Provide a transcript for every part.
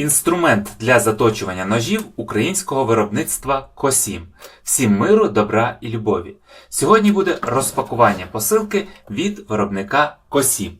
Інструмент для заточування ножів українського виробництва Косім. Всім миру, добра і любові. Сьогодні буде розпакування посилки від виробника Косім.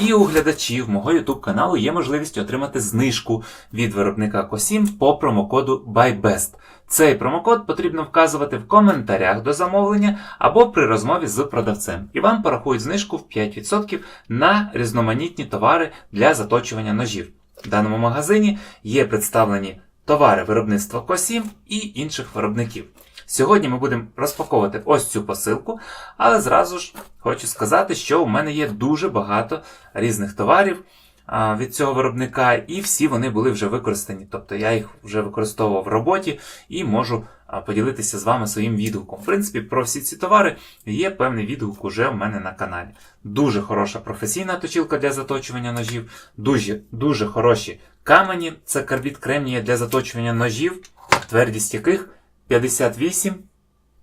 І у глядачів мого YouTube каналу є можливість отримати знижку від виробника Косім по промокоду BuyBest. Цей промокод потрібно вказувати в коментарях до замовлення або при розмові з продавцем. І вам порахують знижку в 5% на різноманітні товари для заточування ножів. В даному магазині є представлені товари виробництва косів і інших виробників. Сьогодні ми будемо розпаковувати ось цю посилку, але зразу ж хочу сказати, що у мене є дуже багато різних товарів від цього виробника, і всі вони були вже використані. Тобто я їх вже використовував в роботі і можу поділитися з вами своїм відгуком. В принципі, про всі ці товари є певний відгук уже у мене на каналі. Дуже хороша професійна точилка для заточування ножів, дуже, дуже хороші камені. Це карбід кремнія для заточування ножів, твердість яких 58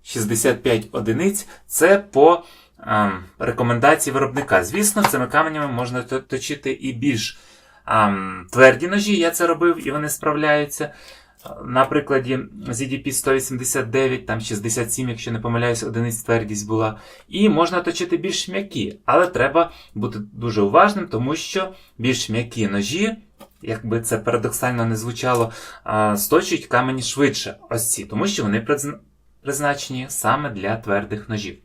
65 одиниць. Це по ем, рекомендації виробника. Звісно, цими каменями можна точити і більш ем, тверді ножі. Я це робив і вони справляються. На прикладі ZDP 189, там 67, якщо не помиляюсь, одиниць твердість була. І можна точити більш м'які, але треба бути дуже уважним, тому що більш м'які ножі, якби це парадоксально не звучало, сточують камені швидше, ось ці, тому що вони призначені саме для твердих ножів.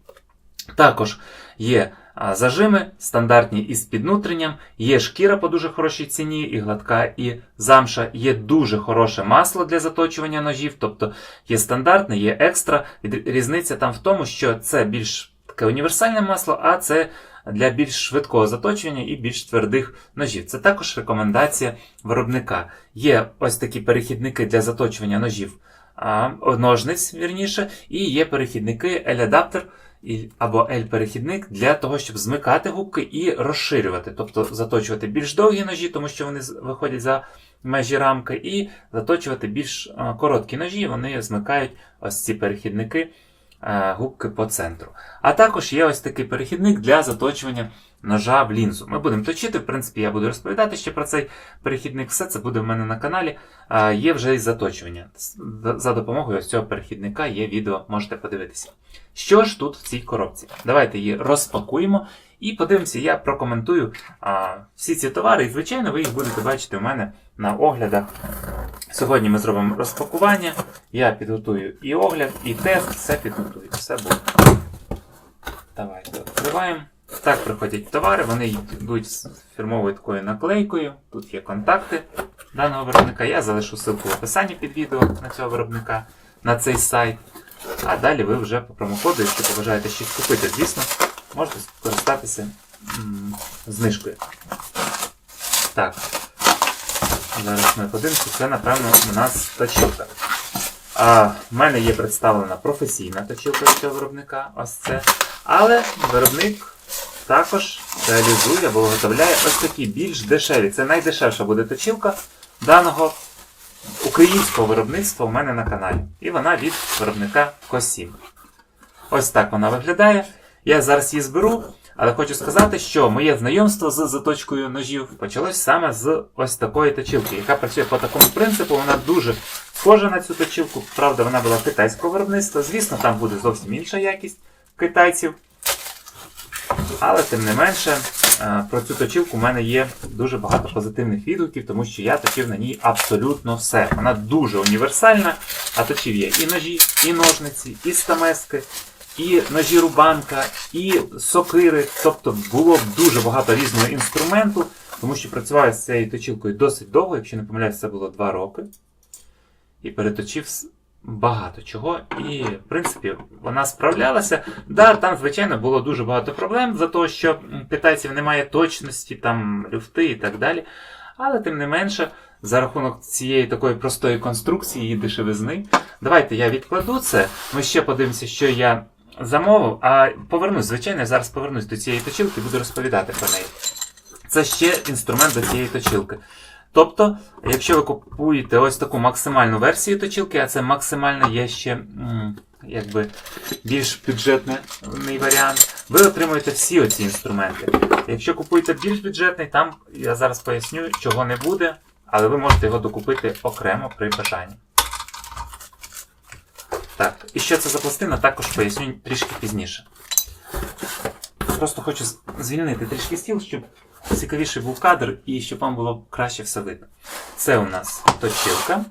Також є зажими, стандартні із піднутренням, є шкіра по дуже хорошій ціні, і гладка, і замша, є дуже хороше масло для заточування ножів, тобто є стандартне, є екстра. Різниця там в тому, що це більш таке універсальне масло, а це для більш швидкого заточування і більш твердих ножів. Це також рекомендація виробника. Є ось такі перехідники для заточування ножів ножниць, вірніше, і є перехідники L-адаптер і- або L-перехідник для того, щоб змикати губки і розширювати, тобто заточувати більш довгі ножі, тому що вони виходять за межі рамки, і заточувати більш короткі ножі, вони змикають ось ці перехідники е, губки по центру. А також є ось такий перехідник для заточування ножа в лінзу. Ми будемо точити, в принципі, я буду розповідати ще про цей перехідник. Все це буде в мене на каналі. Є вже і заточування. За допомогою ось цього перехідника є відео, можете подивитися. Що ж тут в цій коробці? Давайте її розпакуємо і подивимося, я прокоментую а, всі ці товари, і, звичайно, ви їх будете бачити у мене на оглядах. Сьогодні ми зробимо розпакування. Я підготую і огляд, і тест, все підготую. Все буде. Давайте відкриваємо. Так приходять товари, вони йдуть з фірмовою такою наклейкою. Тут є контакти даного виробника. Я залишу ссылку в описанні під відео на цього виробника, на цей сайт. А далі ви вже по промокоду, якщо побажаєте щось купити, звісно, можете скористатися м, знижкою. Так. Зараз ми подивимося, це, напевно, у нас точилка. А, в мене є представлена професійна точилка від цього виробника, ось це. Але виробник також реалізує або виготовляє ось такі більш дешеві. Це найдешевша буде точилка даного українського виробництва у мене на каналі. І вона від виробника Косім. Ось так вона виглядає. Я зараз її зберу, але хочу сказати, що моє знайомство з заточкою ножів почалось саме з ось такої точилки, яка працює по такому принципу. Вона дуже схожа на цю точилку. Правда, вона була китайського виробництва. Звісно, там буде зовсім інша якість китайців. Але тим не менше, е, про цю точилку у мене є дуже багато позитивних відгуків, тому що я точив на ній абсолютно все. Вона дуже універсальна, а точив є і ножі, і ножниці, і стамески, і ножі рубанка, і сокири. Тобто було дуже багато різного інструменту, тому що працював з цією точилкою досить довго, якщо не помиляюсь, це було 2 роки. І переточив багато чого. І, в принципі, вона справлялася. Да, там, звичайно, було дуже багато проблем за те, що китайців немає точності, там люфти і так далі. Але тим не менше, за рахунок цієї такої простої конструкції і дешевизни, давайте я відкладу це. Ми ще подивимося, що я замовив. А повернусь, звичайно, я зараз повернусь до цієї точилки і буду розповідати про неї. Це ще інструмент до цієї точилки. Тобто, якщо ви купуєте ось таку максимальну версію точилки, а це максимальна є ще якби більш бюджетний варіант, ви отримуєте всі оці інструменти. Якщо купуєте більш бюджетний, там я зараз поясню, чого не буде, але ви можете його докупити окремо при бажанні. Так, і що це за пластина, також поясню трішки пізніше. Просто хочу звільнити трішки стіл, щоб цікавіший був кадр і щоб вам було краще все видно. Це у нас точилка,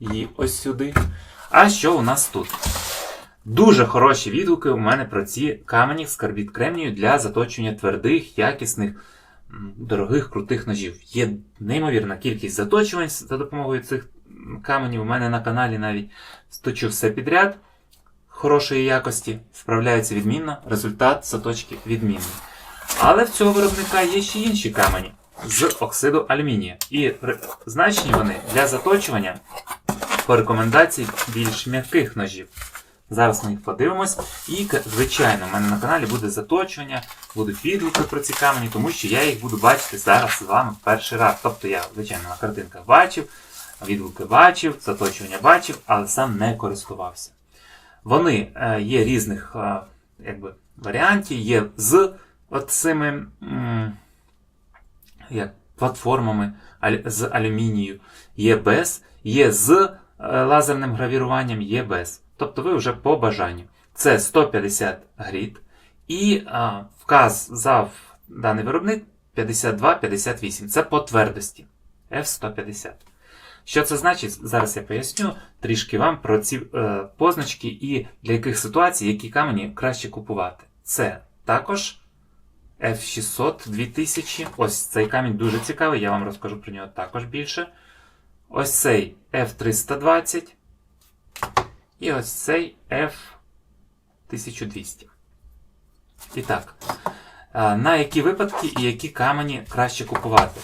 її ось сюди. А що у нас тут? Дуже хороші відгуки у мене про ці камені з карбід кремнію для заточення твердих, якісних, дорогих, крутих ножів. Є неймовірна кількість заточувань за допомогою цих каменів. У мене на каналі навіть сточу все підряд хорошої якості, справляються відмінно, результат заточки відмінний. Але в цього виробника є ще інші камені з оксиду алюмінія. І призначені вони для заточування по рекомендації більш м'яких ножів. Зараз ми їх подивимось. І, звичайно, в мене на каналі буде заточування, будуть відгуки про ці камені, тому що я їх буду бачити зараз з вами в перший раз. Тобто я, звичайно, на картинках бачив, відгуки бачив, заточування бачив, але сам не користувався. Вони е, є різних е, якби, варіантів, є з от цими м, як, платформами з алюмінію, є без, є з е, лазерним гравіруванням, є без. Тобто ви вже по бажанню. Це 150 гріт і а, вказав даний виробник 52-58. Це по твердості F150. Що це значить? Зараз я поясню трішки вам про ці е, позначки і для яких ситуацій, які камені краще купувати. Це також F600 2000. Ось цей камінь дуже цікавий, я вам розкажу про нього також більше. Ось цей F320. І ось цей F1200. І так, на які випадки і які камені краще купувати?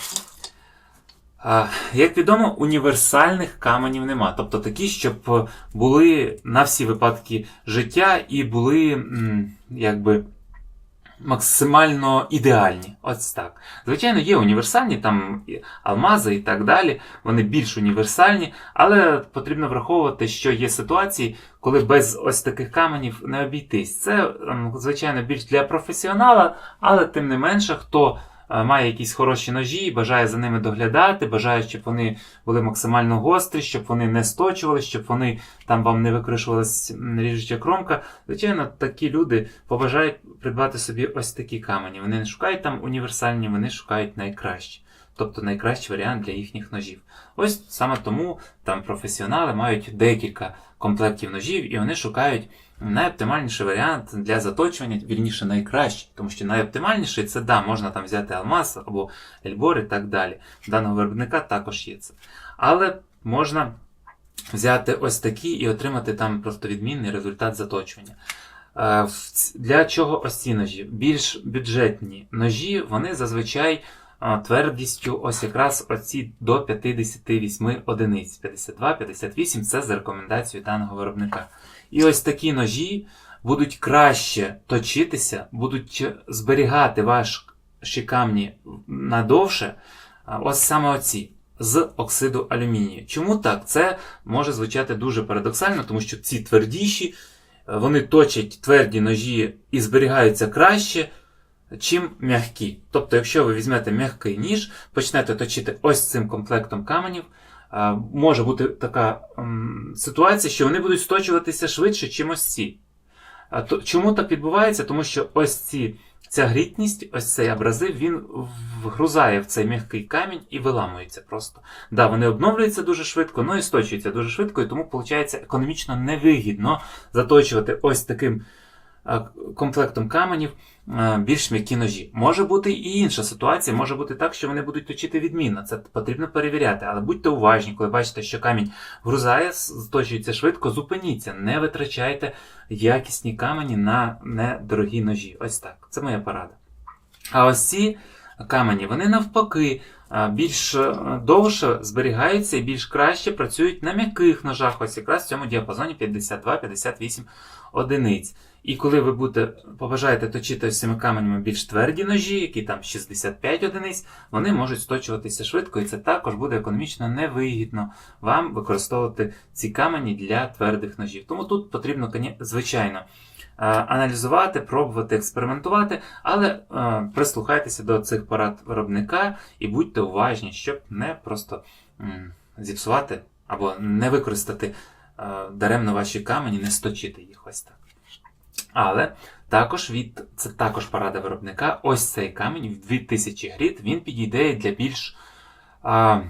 Як відомо, універсальних каменів нема. Тобто такі, щоб були на всі випадки життя і були якби максимально ідеальні. Ось так. Звичайно, є універсальні, там алмази і так далі. Вони більш універсальні, але потрібно враховувати, що є ситуації, коли без ось таких каменів не обійтись. Це, ем, звичайно, більш для професіонала, але тим не менше, хто має якісь хороші ножі, бажає за ними доглядати, бажає, щоб вони були максимально гострі, щоб вони не сточували, щоб вони там вам не викришувалась ріжуча кромка. Звичайно, такі люди побажають придбати собі ось такі камені. Вони не шукають там універсальні, вони шукають найкращі. Тобто найкращий варіант для їхніх ножів. Ось саме тому там професіонали мають декілька комплектів ножів, і вони шукають найоптимальніший варіант для заточування, вірніше найкращий, тому що найоптимальніший це да, можна там взяти алмаз або ельбор і так далі. Даного виробника також є це. Але можна взяти ось такі і отримати там просто відмінний результат заточування. Е, Для чого ось ці ножі? Більш бюджетні ножі, вони зазвичай е, твердістю ось якраз оці до 58 одиниць. 52-58 це за рекомендацією даного виробника. І ось такі ножі будуть краще точитися, будуть зберігати ваші камні надовше. Ось саме оці. З оксиду алюмінію. Чому так? Це може звучати дуже парадоксально, тому що ці твердіші, е, вони точать тверді ножі і зберігаються краще, чим м'які. Тобто, якщо ви візьмете м'який ніж, почнете точити ось цим комплектом каменів, може бути така ситуація, що вони будуть сточуватися швидше, чим ось ці. Чому так відбувається? Тому що ось ці, ця грітність, ось цей абразив, він вгрузає в цей м'який камінь і виламується просто. Да, вони обновлюються дуже швидко, ну і сточуються дуже швидко, і тому, виходить, економічно невигідно заточувати ось таким е, комплектом каменів е, більш м'які ножі. Може бути і інша ситуація, може бути так, що вони будуть точити відмінно. Це потрібно перевіряти, але будьте уважні, коли бачите, що камінь грузає, сточується швидко, зупиніться, не витрачайте якісні камені на недорогі ножі. Ось так. Це моя порада. А ось ці камені, вони навпаки більш е, довше зберігаються і більш краще працюють на м'яких ножах, ось якраз в цьому діапазоні 52-58 одиниць. І коли ви будете побажаєте точити ось цими каменями більш тверді ножі, які там 65 одиниць, вони можуть сточуватися швидко, і це також буде економічно невигідно вам використовувати ці камені для твердих ножів. Тому тут потрібно, звичайно, аналізувати, пробувати, експериментувати, але е, прислухайтеся до цих порад виробника і будьте уважні, щоб не просто зіпсувати або не використати е, даремно ваші камені, не сточити їх ось так. Але також від це також порада виробника. Ось цей камінь в 2000 гріт він підійде для більш а,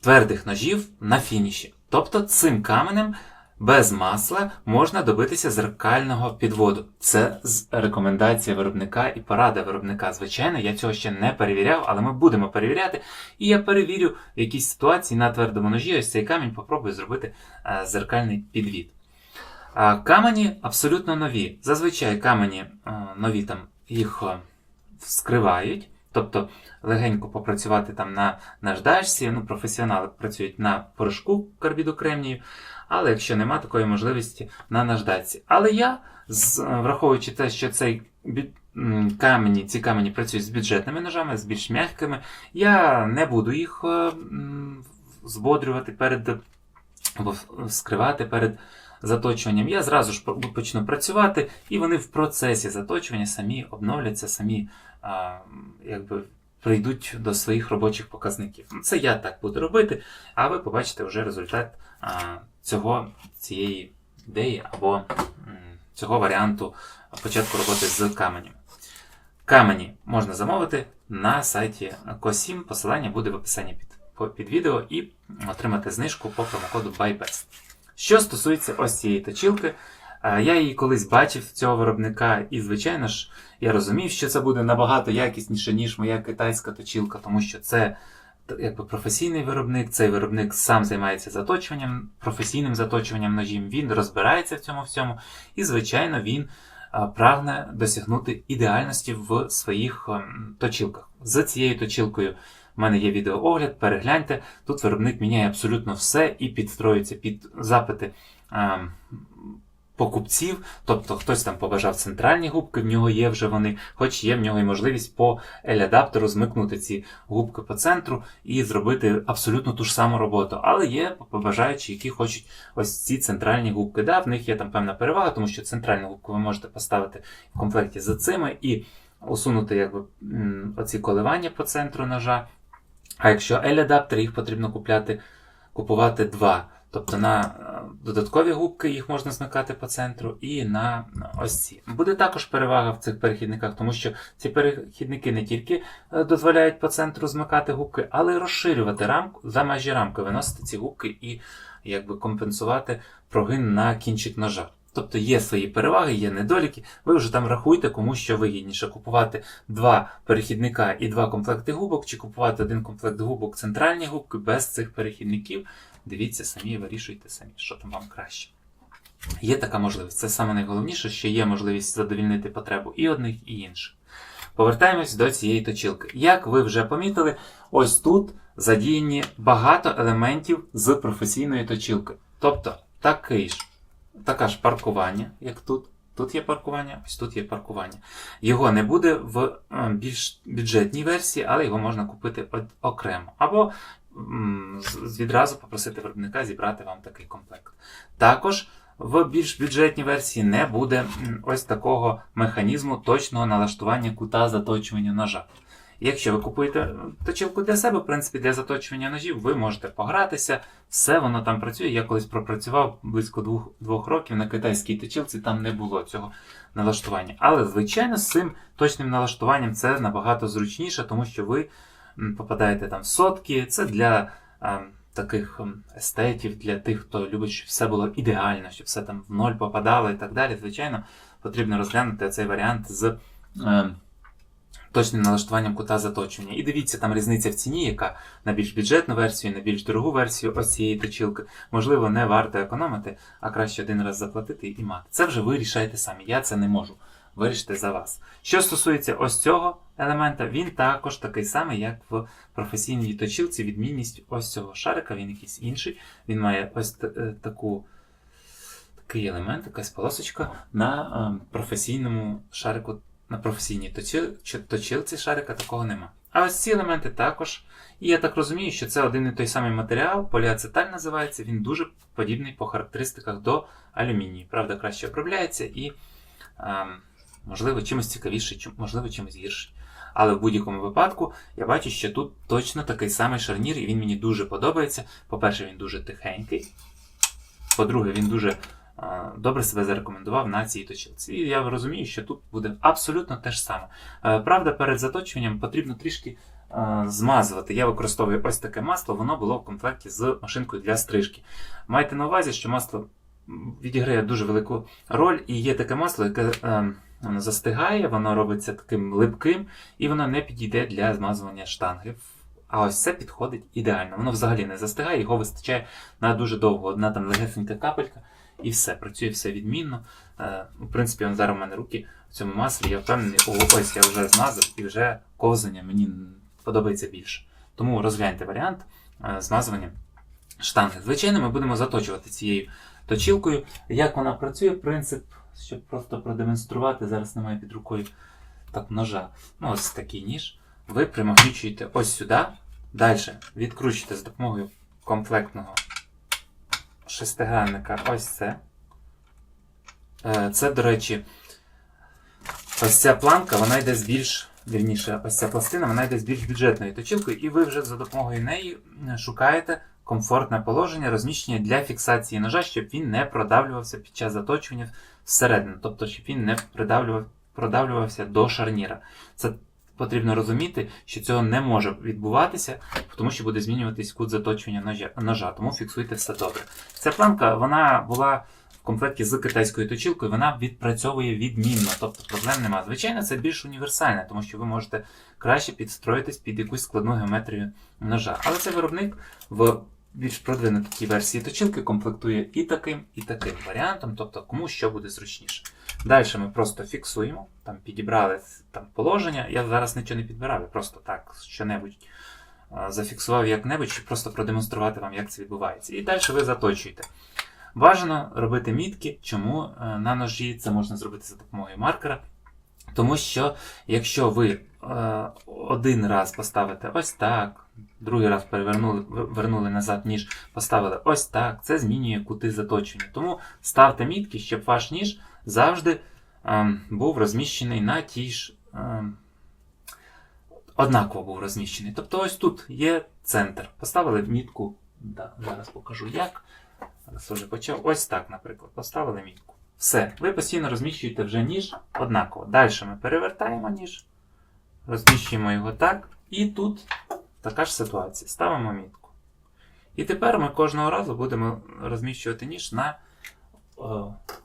твердих ножів на фініші. Тобто цим каменем без масла можна добитися зеркального підводу. Це з рекомендація виробника і порада виробника. Звичайно, я цього ще не перевіряв, але ми будемо перевіряти. І я перевірю в якійсь ситуації на твердому ножі. Ось цей камінь попробую зробити е, зеркальний підвід. Камені абсолютно нові. Зазвичай камені е, нові там їх е, вскривають, тобто легенько попрацювати там на наждачці. Ну, професіонали працюють на порошку карбіду кремнію, але якщо нема такої можливості на наждачці. Але я, е, враховуючи те, що цей камені, ці камені працюють з бюджетними ножами, з більш м'якими, я не буду їх е, збодрювати перед або скривати перед заточуванням. Я зразу ж по- почну працювати, і вони в процесі заточування самі обновляться, самі а, якби прийдуть до своїх робочих показників. Це я так буду робити, а ви побачите вже результат цього, цієї ідеї або цього варіанту початку роботи з каменем. Камені можна замовити на сайті Косім. Посилання буде в описанні під, під відео і отримати знижку по промокоду BYBEST. Що стосується ось цієї точілки, е, я її колись бачив цього виробника, і, звичайно ж, я розумів, що це буде набагато якісніше, ніж моя китайська точілка, тому що це якби професійний виробник, цей виробник сам займається заточуванням, професійним заточуванням ножів, він розбирається в цьому всьому, і, звичайно, він прагне досягнути ідеальності в своїх ем, точілках. За цією точілкою в мене є відеоогляд, перегляньте. Тут виробник міняє абсолютно все і підстроюється під запити ем, покупців. Тобто хтось там побажав центральні губки, в нього є вже вони, хоч є в нього і можливість по L-адаптеру змикнути ці губки по центру і зробити абсолютно ту ж саму роботу. Але є побажаючі, які хочуть ось ці центральні губки. Да, в них є там певна перевага, тому що центральну губку ви можете поставити в комплекті за цими і усунути якби, оці коливання по центру ножа. А якщо L-адаптер, їх потрібно купляти, купувати два. Тобто на е, додаткові губки їх можна змикати по центру, і на ось ці. Буде також перевага в цих перехідниках, тому що ці перехідники не тільки е, дозволяють по центру змикати губки, але й розширювати рамку за межі рамки, виносити ці губки і якби компенсувати прогин на кінчик ножа. Тобто є свої переваги, є недоліки. Ви вже там рахуйте, кому що вигідніше купувати два перехідника і два комплекти губок, чи купувати один комплект губок центральні губки без цих перехідників. Дивіться самі, вирішуйте самі, що там вам краще. Є така можливість. Це саме найголовніше, що є можливість задовільнити потребу і одних, і інших. Повертаємось до цієї точилки. Як ви вже помітили, ось тут задіяні багато елементів з професійної точилки. Тобто такий ж, така ж паркування, як тут. Тут є паркування, ось тут є паркування. Його не буде в е, більш бюджетній версії, але його можна купити окремо. Або відразу попросити виробника зібрати вам такий комплект. Також в більш бюджетній версії не буде ось такого механізму точного налаштування кута заточування ножа. Якщо ви купуєте е, точилку для себе, в принципі, для заточування ножів, ви можете погратися, все воно там працює. Я колись пропрацював близько двох, двох років на китайській точилці, там не було цього налаштування. Але, звичайно, з цим точним налаштуванням це набагато зручніше, тому що ви попадаєте там в сотки. Це для е, таких естетів, для тих, хто любить, щоб все було ідеально, щоб все там в ноль попадало і так далі. Звичайно, потрібно розглянути цей варіант з. Е, Точним налаштуванням кута заточування. І дивіться, там різниця в ціні, яка на більш бюджетну версію, на більш дорогу версію ось цієї точилки. Можливо, не варто економити, а краще один раз заплатити і мати. Це вже ви рішаєте самі. Я це не можу вирішити за вас. Що стосується ось цього елемента, він також такий самий, як в професійній точилці. Відмінність ось цього шарика, він якийсь інший. Він має ось е, таку. Такий елемент, якась полосочка на е, професійному шарику на професійній точил- точилці шарика такого нема. А ось ці елементи також. І я так розумію, що це один і той самий матеріал, поліацеталь називається, він дуже подібний по характеристиках до алюмінію. Правда, краще обробляється і, ем, можливо, чимось цікавіший, можливо, чимось гірший. Але в будь-якому випадку я бачу, що тут точно такий самий шарнір, і він мені дуже подобається. По-перше, він дуже тихенький. По-друге, він дуже е, добре себе зарекомендував на цій точилці. І я розумію, що тут буде абсолютно те ж саме. Е, Правда, перед заточуванням потрібно трішки е, змазувати. Я використовую ось таке масло, воно було в комплекті з машинкою для стрижки. Майте на увазі, що масло відіграє дуже велику роль, і є таке масло, яке е, застигає, воно робиться таким липким, і воно не підійде для змазування штанги. А ось це підходить ідеально. Воно взагалі не застигає, його вистачає на дуже довго. Одна там легесенька капелька, і все, працює все відмінно. Е, в принципі, он зараз у мене руки в цьому маслі, я впевнений, ось я вже змазав і вже ковзання мені подобається більше. Тому розгляньте варіант е, змазування штанги. Звичайно, ми будемо заточувати цією точілкою. Як вона працює, принцип, щоб просто продемонструвати, зараз немає під рукою так, ножа. Ну, ось такий ніж. Ви примагнічуєте ось сюди. Далі відкручуєте з допомогою комплектного шестигранника ось це. Е, Це, до речі, ось ця планка, вона йде з більш, вірніше, ось ця пластина, вона йде з більш бюджетною точилкою, і ви вже за допомогою неї шукаєте комфортне положення, розміщення для фіксації ножа, щоб він не продавлювався під час заточування всередину, тобто, щоб він не придавлював, продавлювався до шарніра. Це потрібно розуміти, що цього не може відбуватися, тому що буде змінюватись кут заточування ножа, тому фіксуйте все добре. Ця планка вона була в комплекті з китайською точилкою, вона відпрацьовує відмінно, тобто проблем немає. Звичайно, це більш універсальне, тому що ви можете краще підстроїтись під якусь складну геометрію ножа. Але цей виробник в більш продвинутій версії точилки комплектує і таким, і таким варіантом, тобто кому що буде зручніше. Далі ми просто фіксуємо, там підібрали там, положення. Я зараз нічого не підбирав, я просто так що-небудь зафіксував як-небудь, щоб просто продемонструвати вам, як це відбувається. І далі ви заточуєте. Бажано робити мітки, чому е, на ножі це можна зробити за допомогою маркера. Тому що якщо ви е, один раз поставите ось так, другий раз перевернули вернули назад ніж, поставили ось так, це змінює кути заточення. Тому ставте мітки, щоб ваш ніж завжди ем, був розміщений на тій ж. ем, однаково був розміщений. Тобто ось тут є центр. Поставили мітку. Да, зараз покажу як. Зараз вже почав. Ось так, наприклад, поставили мітку. Все, ви постійно розміщуєте вже ніж однаково. Далі ми перевертаємо ніж, розміщуємо його так. І тут така ж ситуація. Ставимо мітку. І тепер ми кожного разу будемо розміщувати ніж на е,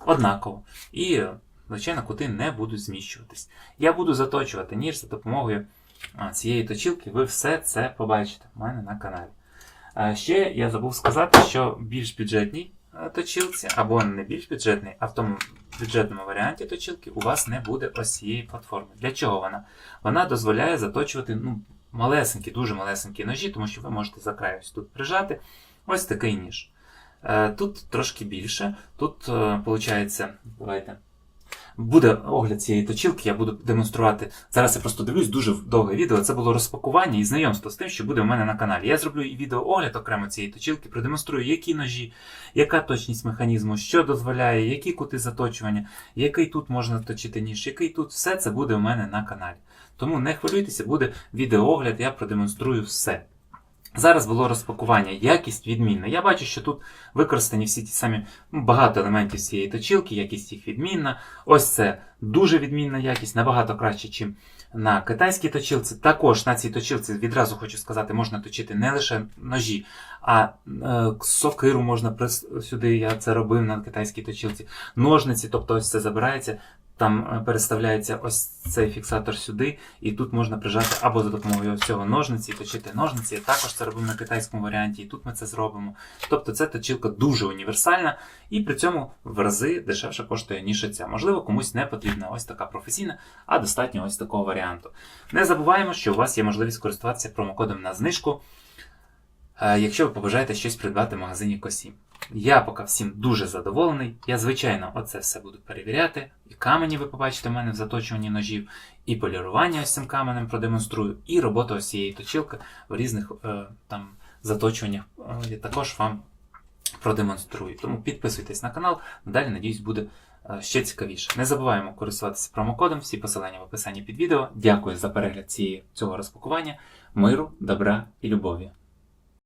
однаково. І, звичайно, кути не будуть зміщуватись. Я буду заточувати ніж за допомогою цієї точилки. Ви все це побачите в мене на каналі. А ще я забув сказати, що більш бюджетній е, точилці, або не більш бюджетний, а в тому бюджетному варіанті точилки у вас не буде ось цієї платформи. Для чого вона? Вона дозволяє заточувати ну, малесенькі, дуже малесенькі ножі, тому що ви можете за край ось тут прижати ось такий ніж. Е, Тут трошки більше. Тут, виходить, давайте. Буде огляд цієї точилки, я буду демонструвати. Зараз я просто дивлюсь дуже довге відео. Це було розпакування і знайомство з тим, що буде у мене на каналі. Я зроблю і відеоогляд окремо цієї точилки, продемонструю, які ножі, яка точність механізму, що дозволяє, які кути заточування, який тут можна точити ніж, який тут все це буде у мене на каналі. Тому не хвилюйтеся, буде відеоогляд, я продемонструю все. Зараз було розпакування, якість відмінна. Я бачу, що тут використані всі ті самі ну, багато елементів цієї точилки, якість їх відмінна. Ось це дуже відмінна якість, набагато краще, ніж на китайській точилці. Також на цій точилці відразу хочу сказати, можна точити не лише ножі, а е, сокиру можна прис- сюди. Я це робив на китайській точилці. Ножниці, тобто ось це забирається. Там е, переставляється ось цей фіксатор сюди, і тут можна прижати або за допомогою цього ножниці, точити ножниці. Я також це робив на китайському варіанті, і тут ми це зробимо. Тобто ця точилка дуже універсальна і при цьому в рази дешевше коштує, ніж ця. Можливо, комусь не потрібна ось така професійна, а достатньо ось такого варіанту. Не забуваємо, що у вас є можливість користуватися промокодом на знижку, е, якщо ви побажаєте щось придбати в магазині Косім. Я поки всім дуже задоволений. Я, звичайно, оце все буду перевіряти. І камені ви побачите в мене в заточуванні ножів, і полірування ось цим каменем продемонструю, і роботу ось цієї точилки в різних е, там заточуваннях. Е, я також вам продемонструю. Тому підписуйтесь на канал, далі, надіюсь, буде е, ще цікавіше. Не забуваємо користуватися промокодом, всі посилання в описанні під відео. Дякую за перегляд цієї, цього розпакування. Миру, добра і любові.